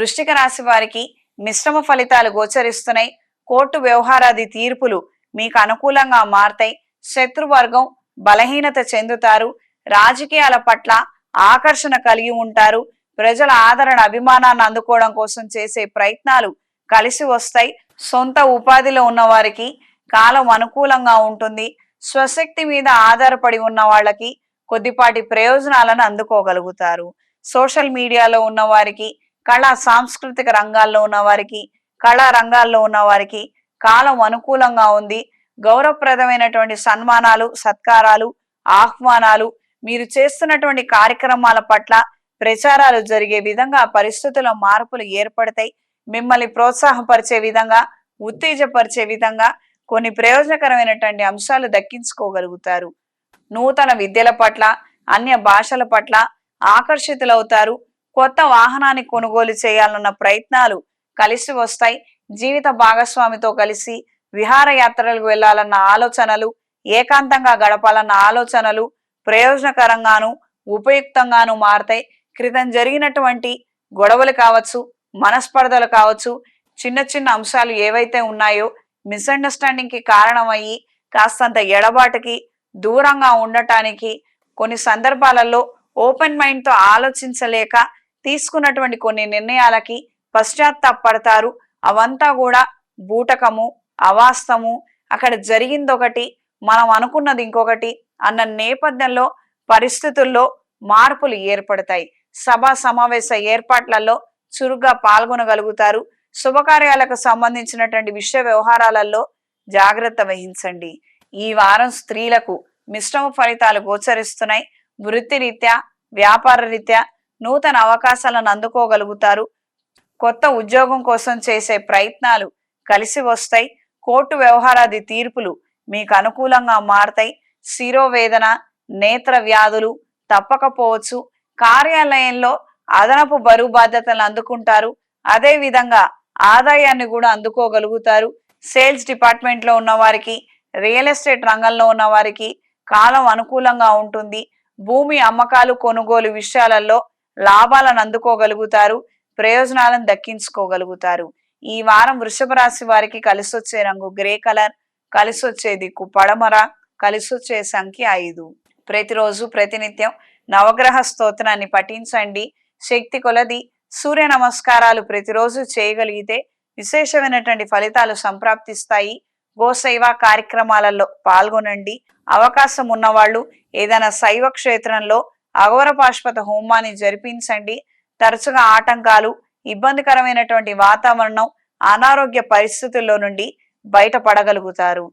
వృష్టిక రాశి వారికి మిశ్రమ ఫలితాలు గోచరిస్తున్నాయి. కోర్టు వ్యవహారాది తీర్పులు మీకు అనుకూలంగా మారతాయి. శత్రువర్గం బలహీనత చెందుతారు. రాజకీయాల పట్ల ఆకర్షణ కలిగి ఉంటారు. ప్రజల ఆదరణ అభిమానాన్ని అందుకోవడం కోసం చేసే ప్రయత్నాలు కలిసి వస్తాయి. సొంత ఉపాధిలో ఉన్న వారికి కాలం అనుకూలంగా ఉంటుంది. స్వశక్తి మీద ఆధారపడి ఉన్న వాళ్ళకి కొద్దిపాటి ప్రయోజనాలను అందుకోగలుగుతారు. సోషల్ మీడియాలో ఉన్న వారికి కళా సాంస్కృతిక రంగాల్లో ఉన్న వారికి కళా రంగాల్లో ఉన్న వారికి కాలం అనుకూలంగా ఉంది. గౌరవప్రదమైనటువంటి సన్మానాలు సత్కారాలు ఆహ్వానాలు మీరు చేస్తున్నటువంటి కార్యక్రమాల పట్ల ప్రచారాలు జరిగే విధంగా పరిస్థితుల మార్పులు ఏర్పడతాయి. మిమ్మల్ని ప్రోత్సాహపరిచే విధంగా ఉత్తేజపరిచే విధంగా కొన్ని ప్రయోజనకరమైనటువంటి అంశాలు దక్కించుకోగలుగుతారు. నూతన విద్యల పట్ల అన్య భాషల పట్ల ఆకర్షితులవుతారు. కొత్త వాహనాన్ని కొనుగోలు చేయాలన్న ప్రయత్నాలు కలిసి వస్తాయి. జీవిత భాగస్వామితో కలిసి విహారయాత్రలకు వెళ్ళాలన్న ఆలోచనలు ఏకాంతంగా గడపాలన్న ఆలోచనలు ప్రయోజనకరంగాను ఉపయుక్తంగాను మారతాయి. క్రితం జరిగినటువంటి గొడవలు కావచ్చు మనస్పర్ధలు కావచ్చు చిన్న చిన్న అంశాలు ఏవైతే ఉన్నాయో మిస్అండర్స్టాండింగ్కి కారణమయ్యి కాస్తంత ఎడబాటుకి దూరంగా ఉండటానికి కొన్ని సందర్భాలలో ఓపెన్ మైండ్తో ఆలోచించలేక తీసుకున్నటువంటి కొన్ని నిర్ణయాలకి పశ్చాత్తాపడతారు అవంతా కూడా బూటకము అవాస్తము. అక్కడ జరిగింది ఒకటి మనం అనుకున్నది ఇంకొకటి అన్న నేపథ్యంలో పరిస్థితుల్లో మార్పులు ఏర్పడతాయి. సభా సమావేశ ఏర్పాట్లలో చురుగ్గా పాల్గొనగలుగుతారు. శుభకార్యాలకు సంబంధించినటువంటి విషయ వ్యవహారాలలో జాగ్రత్త వహించండి. ఈ వారం స్త్రీలకు మిశ్రమ ఫలితాలు గోచరిస్తున్నాయి. వృత్తిరీత్యా వ్యాపార రీత్యా నూతన అవకాశాలను అందుకోగలుగుతారు. కొత్త ఉద్యోగం కోసం చేసే ప్రయత్నాలు కలిసి వస్తాయి. కోర్టు వ్యవహారాది తీర్పులు మీకు అనుకూలంగా మారతాయి. శిరోవేదన నేత్ర వ్యాధులు తప్పకపోవచ్చు. కార్యాలయంలో అదనపు బరువు బాధ్యతలను అందుకుంటారు. అదే విధంగా ఆదాయాన్ని కూడా అందుకోగలుగుతారు. సేల్స్ డిపార్ట్మెంట్లో ఉన్నవారికి రియల్ ఎస్టేట్ రంగంలో ఉన్నవారికి కాలం అనుకూలంగా ఉంటుంది. భూమి అమ్మకాలు కొనుగోలు విషయాలలో లాభాలను అందుకోగలుగుతారు ప్రయోజనాలను దక్కించుకోగలుగుతారు. ఈ వారం వృషభ రాశి వారికి కలిసి వచ్చే రంగు గ్రే కలర్ కలిసి వచ్చే దిక్కు పడమర కలిసి వచ్చే సంఖ్య ఐదు. ప్రతిరోజు ప్రతినిత్యం నవగ్రహ స్తోత్రాన్ని పఠించండి. శక్తి కొలది సూర్య నమస్కారాలు ప్రతిరోజు చేయగలిగితే విశేషమైనటువంటి ఫలితాలు సంప్రాప్తిస్తాయి. గోశైవ కార్యక్రమాలలో పాల్గొనండి. అవకాశం ఉన్నవాళ్ళు ఏదైనా శైవ క్షేత్రంలో అఘోర పాశ్వత హోమాన్ని జరిపించండి. తరచుగా ఆటంకాలు ఇబ్బందికరమైనటువంటి వాతావరణం అనారోగ్య పరిస్థితుల్లో నుండి బయటపడగలుగుతారు.